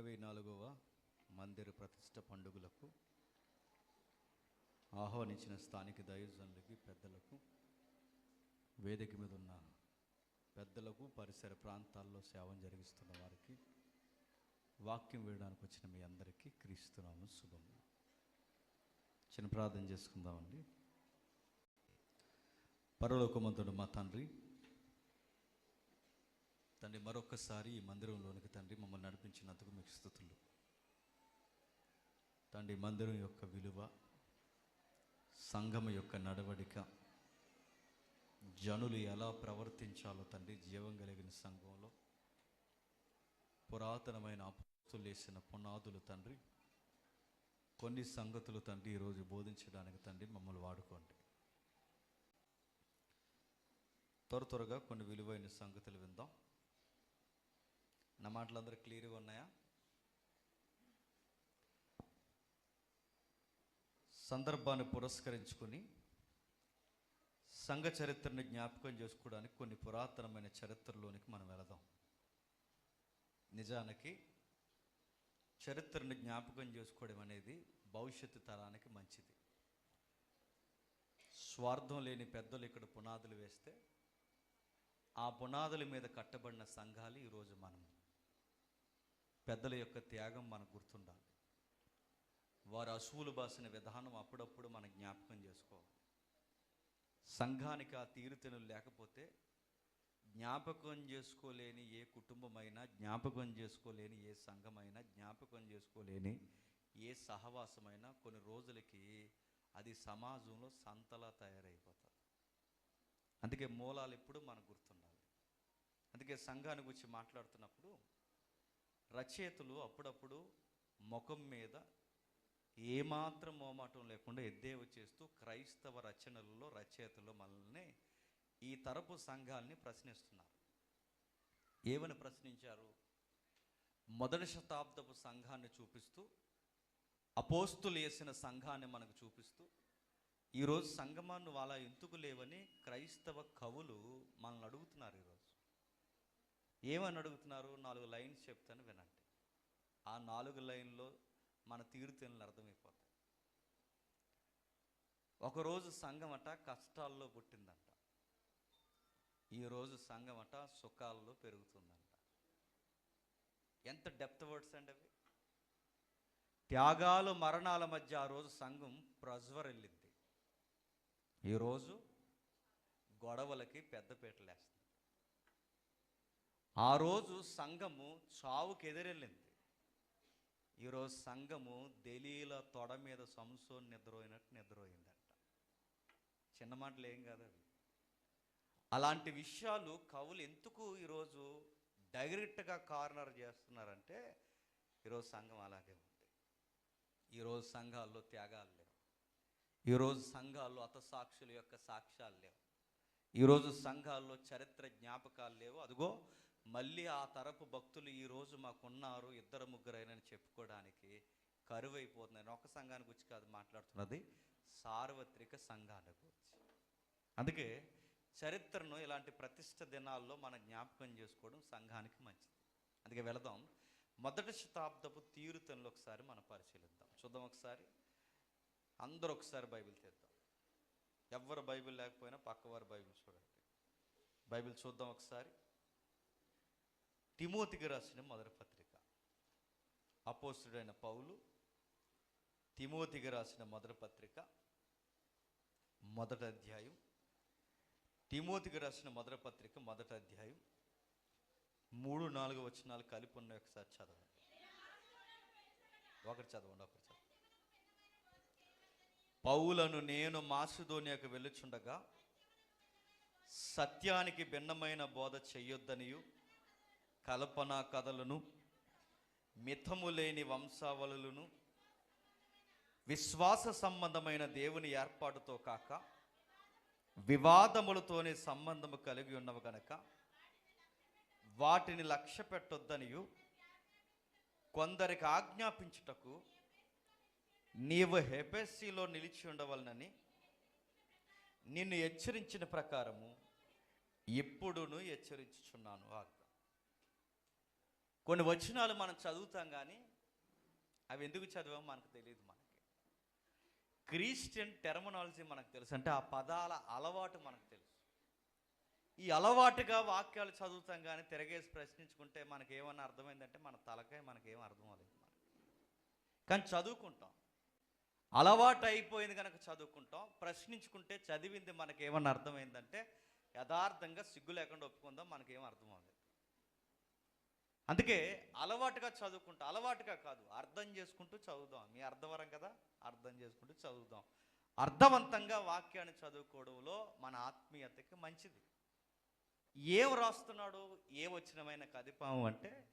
ఇరవై నాలుగవ మందిర ప్రతిష్ట పండుగలకు ఆహ్వానించిన స్థానిక దైవజనులకి పెద్దలకు వేదిక మీద ఉన్న పెద్దలకు పరిసర ప్రాంతాల్లో సేవం జరిగిస్తున్న వారికి వాక్యం వేయడానికి వచ్చిన మీ అందరికీ క్రీస్తున్నాము శుభం. చిన్న ప్రార్థన చేసుకుందామండి. పరలోకమంతుడు మా తండ్రి తండ్రి మరొకసారి ఈ మందిరంలోనికి తండ్రి మమ్మల్ని నడిపించినందుకు మీకు స్థుతులు. తండ్రి మందిరం యొక్క విలువ సంఘం యొక్క నడవడిక జనులు ఎలా ప్రవర్తించాలో తండ్రి జీవం కలిగిన సంఘంలో పురాతనమైన అపుస్తులు వేసిన పునాదులు తండ్రి కొన్ని సంగతులు తండ్రి ఈరోజు బోధించడానికి తండ్రి మమ్మల్ని వాడుకోండి. త్వర త్వరగా కొన్ని విలువైన సంగతులు విందాం. నా మాటలు అందరూ క్లియర్గా ఉన్నాయా? సందర్భాన్ని పురస్కరించుకొని సంఘ చరిత్రను జ్ఞాపకం చేసుకోవడానికి కొన్ని పురాతనమైన చరిత్రలోనికి మనం వెళదాం. నిజానికి చరిత్రను జ్ఞాపకం చేసుకోవడం అనేది భవిష్యత్తు తరానికి మంచిది. స్వార్థం లేని పెద్దలు ఇక్కడ పునాదులు వేస్తే ఆ పునాదుల మీద కట్టబడిన సంఘాలు ఈరోజు మనము. పెద్దల యొక్క త్యాగం మనకు గుర్తుండాలి. వారు అసువులు బాసిన విధానం అప్పుడప్పుడు మనం జ్ఞాపకం చేసుకోవాలి. సంఘానికి ఆ తీరుతెనులు లేకపోతే జ్ఞాపకం చేసుకోలేని ఏ కుటుంబమైనా జ్ఞాపకం చేసుకోలేని ఏ సంఘమైనా జ్ఞాపకం చేసుకోలేని ఏ సహవాసమైనా కొన్ని రోజులకి అది సమాజంలో సంతలా తయారైపోతుంది. అందుకే మూలాలు ఎప్పుడు మనకు గుర్తుండాలి. అందుకే సంఘాన్ని గురించి మాట్లాడుతున్నప్పుడు రచయితలు అప్పుడప్పుడు ముఖం మీద ఏమాత్రం మోమాటం లేకుండా ఎద్దేవ చేస్తూ క్రైస్తవ రచనలలో రచయితలు మనల్ని ఈ తరపు సంఘాల్ని ప్రశ్నిస్తున్నారు. ఏమని ప్రశ్నించారు? మొదటి శతాబ్దపు సంఘాన్ని చూపిస్తూ అపోస్తులు వేసిన సంఘాన్ని మనకు చూపిస్తూ ఈరోజు సంగమాన్ని వాళ్ళ అలా ఎందుకు లేవని క్రైస్తవ కవులు మనల్ని అడుగుతున్నారు ఈరోజు. ఏమని అడుగుతున్నారు? నాలుగు లైన్స్ చెప్తాను వినండి. ఆ నాలుగు లైన్లో మన తీరుతెన్నులు అర్థమైపోతాయి. ఒకరోజు సంఘం అట కష్టాల్లో పుట్టిందంట. ఈరోజు సంఘం అట సుఖాల్లో పెరుగుతుందంట. ఎంత డెప్త్ వర్డ్స్ అండి అవి? త్యాగాలు మరణాల మధ్య ఆ రోజు సంఘం ప్రజ్వరెళ్ళింది ఈరోజు గొడవలకి పెద్దపీటలేస్తుంది. ఆ రోజు సంఘము చావుకి ఎదురెళ్ళింది ఈరోజు సంఘము దలీల తొడ మీద సంసోన్ నిద్రపోయినట్టు నిద్రపోయిందంట. చిన్న మాటలు ఏం కాదు అవి. అలాంటి విషయాలు కవులు ఎందుకు ఈరోజు డైరెక్ట్గా కార్నర్ చేస్తున్నారంటే ఈరోజు సంఘం అలాగే ఉంది. ఈరోజు సంఘాల్లో త్యాగాలు లేవు. ఈరోజు సంఘాల్లో అతసాక్షుల యొక్క సాక్ష్యాలు లేవు. ఈరోజు సంఘాల్లో చరిత్ర జ్ఞాపకాలు లేవు. అదిగో మళ్ళీ ఆ తరపు భక్తులు ఈరోజు మాకున్నారు ఇద్దరు ముగ్గురైనని చెప్పుకోవడానికి కరువైపోతుంది నేను ఒక సంఘాన్ని గురించి కాదు మాట్లాడుతున్నది సార్వత్రిక సంఘాన్ని గురించి. అందుకే చరిత్రను ఇలాంటి ప్రతిష్ట దినాల్లో మనం జ్ఞాపకం చేసుకోవడం సంఘానికి మంచిది. అందుకే వెళదాం. మొదటి శతాబ్దపు తీరుతనులు ఒకసారి మనం పరిశీలిద్దాం. చూద్దాం ఒకసారి. అందరూ ఒకసారి బైబిల్ తీద్దాం. ఎవ్వరు బైబిల్ లేకపోయినా పక్కవారు బైబిల్ చూడండి. బైబిల్ చూద్దాం ఒకసారి. తిమోతికి రాసిన మొదటి పత్రిక. అపోస్తుడైన పౌలు తిమోతికి రాసిన మొదటి పత్రిక మొదటి అధ్యాయం. తిమోతికి రాసిన మొదటి పత్రిక మొదటి అధ్యాయం. మూడు నాలుగు వచనాలు కలిపి ఉన్న ఒకసారి చదవండి. ఒకటి చదవండి ఒకటి చదవండి. పౌలను నేను మాసుధోనియకు వెళ్ళుచుండగా సత్యానికి భిన్నమైన బోధ చెయ్యొద్దనియు కల్పనా కథలను మిథము లేని వంశావళులను విశ్వాస సంబంధమైన దేవుని ఏర్పాటుతో కాక వివాదములతోనే సంబంధము కలిగి ఉన్నవి గనక వాటిని లక్ష్య పెట్టొద్దనియు కొందరికి ఆజ్ఞాపించుటకు నీవు హెపెస్సిలో నిలిచి ఉండవలనని నిన్ను హెచ్చరించిన ప్రకారము ఎప్పుడును హెచ్చరించుచున్నాను కొన్ని వచనాలు మనం చదువుతాం కానీ అవి ఎందుకు చదివామో మనకు తెలియదు మనకి. క్రిస్టియన్ టెర్మినాలజీ మనకు తెలుసు. అంటే ఆ పదాల అలవాటు మనకు తెలుసు. ఈ అలవాటుగా వాక్యాలు చదువుతాం కానీ తిరగేసి ప్రశ్నించుకుంటే మనకి ఏమన్నా అర్థమైందంటే మన తలకాయ మనకేం అర్థం అవ్వలేదు కానీ చదువుకుంటాం. అలవాటు అయిపోయింది కనుక చదువుకుంటాం. ప్రశ్నించుకుంటే చదివింది మనకేమన్నా అర్థమైందంటే యథార్థంగా సిగ్గు లేకుండా ఒప్పుకుందాం మనకేం అర్థం అవ్వలేదు. అందుకే అలవాటుగా చదువుకుంటా అలవాటుగా కాదు అర్థం చేసుకుంటూ చదువుదాం. మీ అర్థవరం కదా? అర్థం చేసుకుంటూ చదువుదాం. అర్థవంతంగా వాక్యాన్ని చదువుకోవడంలో మన ఆత్మీయతకి మంచిది. ఏం రాస్తున్నాడు ఏ వచనమైన కదిపాము అంటే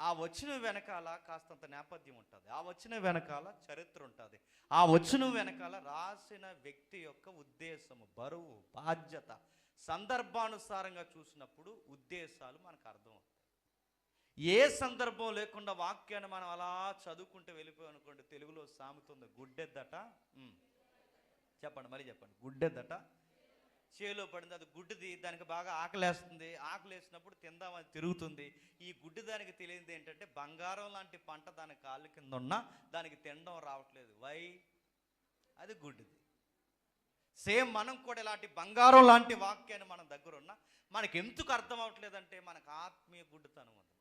ఆ వచ్చిన వెనకాల కాస్తంత నేపథ్యం ఉంటుంది. ఆ వచ్చిన వెనకాల చరిత్ర ఉంటుంది. ఆ వచ్చిన వెనకాల రాసిన వ్యక్తి యొక్క ఉద్దేశము బరువు బాధ్యత సందర్భానుసారంగా చూసినప్పుడు ఉద్దేశాలు మనకు అర్థం అవుతాయి ఏ సందర్భం లేకుండా వాక్యాన్ని మనం అలా చదువుకుంటూ వెళ్ళిపోయాం అనుకోండి తెలుగులో సామెత గుడ్డెద్దట? చెప్పండి మళ్ళీ చెప్పండి గుడ్డెద్దట? చేలో పడింది అది గుడ్డిది దానికి బాగా ఆకలేస్తుంది. ఆకలేసినప్పుడు తిందామని తిరుగుతుంది. ఈ గుడ్డి దానికి తెలియదు ఏంటంటే బంగారం లాంటి పంట దాని కాళ్ళ కింద ఉన్నా దానికి తినడం రావట్లేదు. వై? అది గుడ్డిది. సేమ్ మనం కూడా ఇలాంటి బంగారం లాంటి వాక్యాన్ని మన దగ్గర ఉన్నా మనకి ఎందుకు అర్థం అవ్వట్లేదంటే మనకు ఆత్మీయ గుడ్డితనం ఉంది.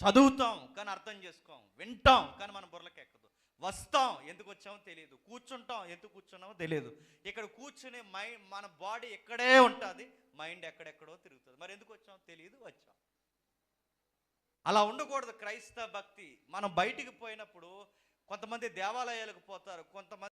చదువుతాం కానీ అర్థం చేసుకోం. వింటాం కానీ మన బుర్రకి ఎక్కదు వస్తాం ఎందుకు వచ్చామో తెలియదు. కూర్చుంటాం ఎందుకు కూర్చున్నామో తెలియదు. ఇక్కడ కూర్చుని మైండ్ మన బాడీ ఎక్కడే ఉంటుంది. మైండ్ ఎక్కడెక్కడో తిరుగుతుంది. మరి ఎందుకు వచ్చామో తెలియదు వచ్చాం. అలా ఉండకూడదు క్రైస్తవ భక్తి. మనం బయటికి పోయినప్పుడు కొంతమంది దేవాలయాలకు పోతారు కొంతమంది